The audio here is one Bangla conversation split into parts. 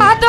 হাত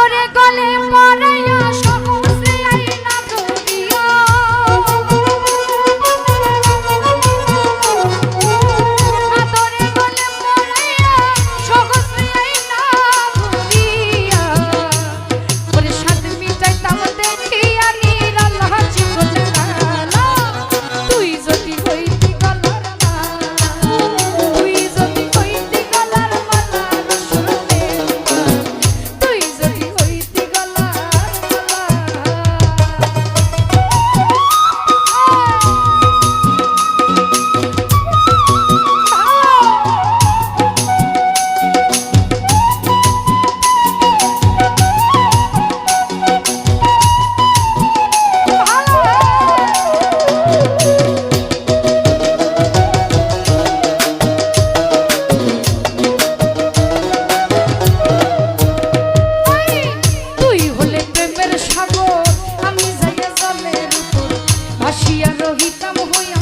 ভাসিয়া রহিতাম হইয়া